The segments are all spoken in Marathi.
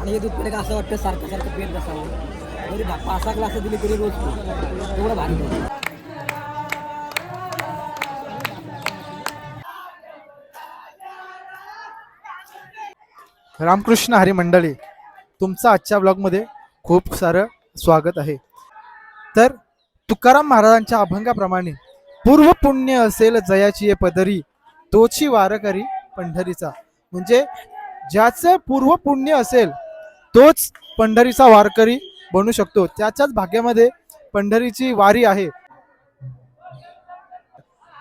आणि हे दूध पिलं का असं वाटतं सारखं सारखं पेट बसावं. जरी पाच सहा ग्लास दिली तरी रोज एवढं भारी रामकृष्ण हरी मंडळी तुमचं आजच्या ब्लॉगमध्ये खूप सारं स्वागत आहे. तर तुकाराम महाराजांच्या अभंगाप्रमाणे पूर्व पुण्य असेल जयाची ये पदरी तोची वारकरी पंढरीचा. म्हणजे ज्याचं पूर्व पुण्य असेल तोच पंढरीचा वारकरी बनू शकतो. त्याच्याच भाग्यामध्ये पंढरीची वारी आहे.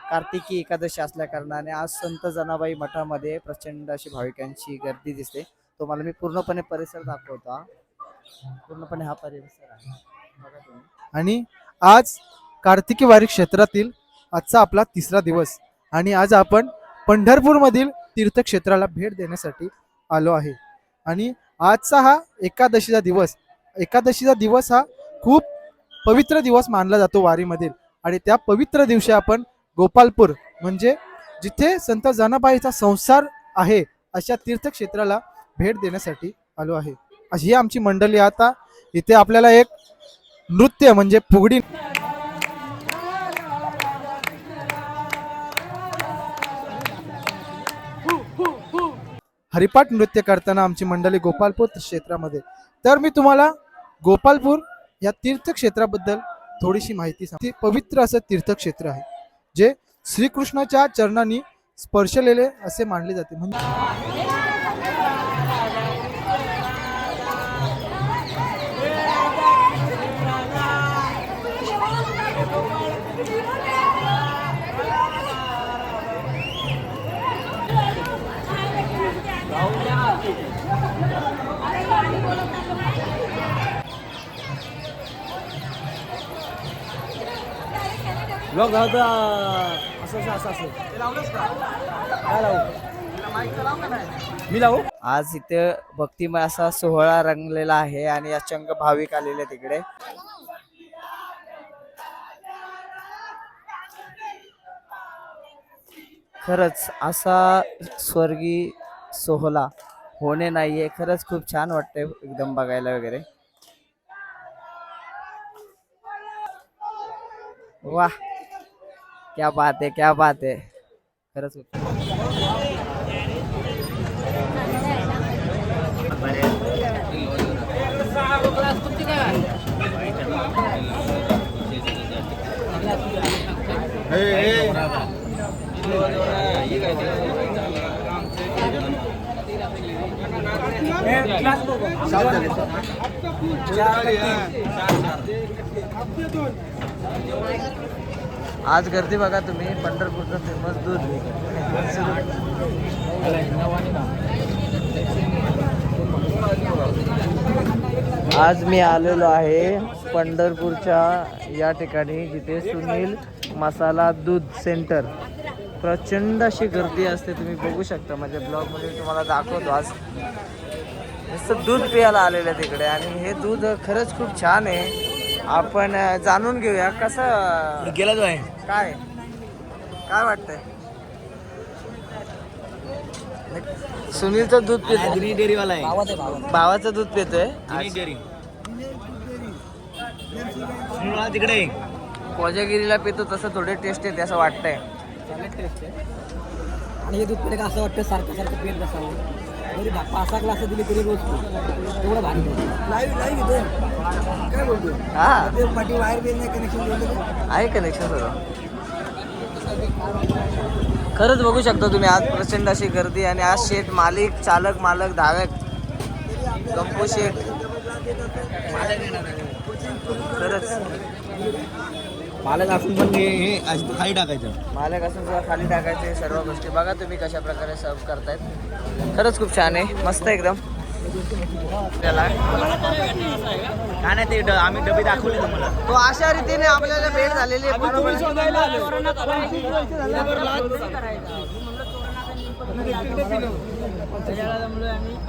कार्तिकी एकादशी असल्या कारणाने आज संत जनाबाई मठामध्ये प्रचंड अशी भाविकांची गर्दी दिसते. तुम्हाला मी पूर्णपणे परिसर दाखवतो. पूर्णपणे हा परिसर आहे. आणि आज कार्तिकी वारी क्षेत्रातील आजचा आपला तिसरा दिवस. आणि आज आपण पंढरपूरमधील तीर्थक्षेत्राला भेट देण्यासाठी आलो आहे. आणि आजचा हा एकादशीचा दिवस. एकादशीचा दिवस हा खूप पवित्र दिवस मानला जातो वारीमधील आणि त्या पवित्र दिवशी आपण गोपालपूर म्हणजे जिथे संत जनाबाईचा संसार आहे अशा तीर्थक्षेत्राला भेट देण्यासाठी आलो आहे. अशी ही आमची मंडळी आता इथे आपल्याला एक नृत्य म्हणजे फुगडी हरिपाठ नृत्य करताना आमची मंडळी गोपालपूर क्षेत्रामध्ये. तर मी तुम्हाला गोपालपूर या तीर्थक्षेत्राबद्दल थोडीशी माहिती सांगते. पवित्र असं तीर्थक्षेत्र आहे जे श्रीकृष्णाच्या चरणांनी स्पर्शलेले असे मानले जाते. म्हणजे ब्लॉग लावता असं असं असं असं. काय लावू? मी लावू? आज इथे भक्तिमय असा सोहळा रंगलेला आहे आणि अचंग भाविक आलेले तिकडे खरंच असा स्वर्गी सोहळा होणे नाहीये खरंच खूप छान वाटतंय एकदम बघायला वगैरे. वाह, क्या बात आहे, क्या बात आहे. खरंच खूप आज गर्दी बघा तुम्ही पंढरपूरचं फेमस दूध. आज मी आलेलो आहे पंढरपूरच्या या ठिकाणी जिथे सुनील मसाला दूध सेंटर प्रचंड अशी गर्दी असते तुम्ही बघू शकता. माझ्या ब्लॉगमध्ये तुम्हाला दाखवतो आज. नुसतं दूध प्यायला आलेलं आहे तिकडे. आणि हे दूध खरंच खूप छान आहे. आपण जाणून घेऊया कसं गेला जो आहे. काय? काय वाटतंय? सुनीलचं दूध पितो ग्रीन डेअरीवाला आहे. भावाचं दूध पितोय. डेअरी तिकडे कोजागिरीला पितो तसं थोडे टेस्ट येते असं वाटतंय. आणि हे दूध पिलं का असं वाटतं सारखं सारखं पेट बसावं. दहा- पाच सहा ग्लास दिली तरी रोज पिऊ. एवढं भारी. लाईव्ह लाईव्ह घेतो काय बोलतो हा. ते पाठी वायर बिल नाही कनेक्शन आहे कनेक्शन सगळं. खरंच बघू शकता तुम्ही आज प्रचंड अशी गर्दी आणि आज शेठ मालिक चालक मालक धावक गंपू शेठ. खरंच. मालक असून पण हे खाली टाकायचं. मालक असून सुद्धा खाली टाकायचे सर्व गोष्टी. बघा तुम्ही कशा प्रकारे सर्व करतायत. खरंच खूप छान आहे. मस्त एकदम. त्याला काय नाही ते आम्ही डबे दाखवले तुम्हाला. तो अशा रीतीने आपल्याला भेट झालेली आहे.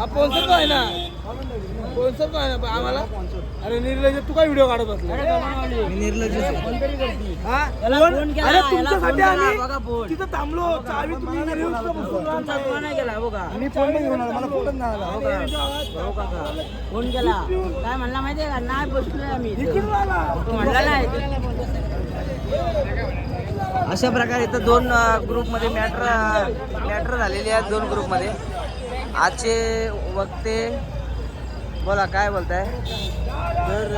स्पॉन्सर तो आहे ना स्पॉन्सर तो आहे ना आम्हाला. अरे निर्लज तू काय व्हिडिओ काढत असला निर्लज अरे तुमच्यासाठी आम्ही तिथं थांबलो चावी तुम्ही घरी येऊन सुद्धा मी फोन नाही घेऊन आलो मला फोटो नाही आला फोन केला काय म्हणला माहितीये का नाही बसलोय आम्ही म्हणला नाही अशा प्रकारे इथं दोन ग्रुपमध्ये मॅटर मॅटर झालेले आहेत दोन ग्रुपमध्ये. आजचे वक्ते बोला काय बोलताय? तर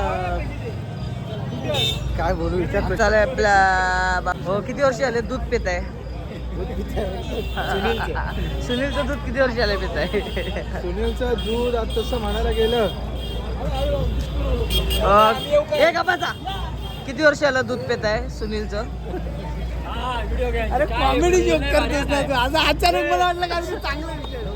काय बोलू विचार चालू आहे आपल्या हो किती वर्ष झाले दूध पित आहे? सुनीलचं. दूध किती वर्ष झाले पित आहे? सुनीलचं दूध आता तसं म्हणायला गेलं. हे कपाचा किती वर्ष झालं दूध पित आहे सुनीलचं? अरे कॉमेडी जोक करतेस ना तू. आज अचानक मला वाटलं तू चांगलं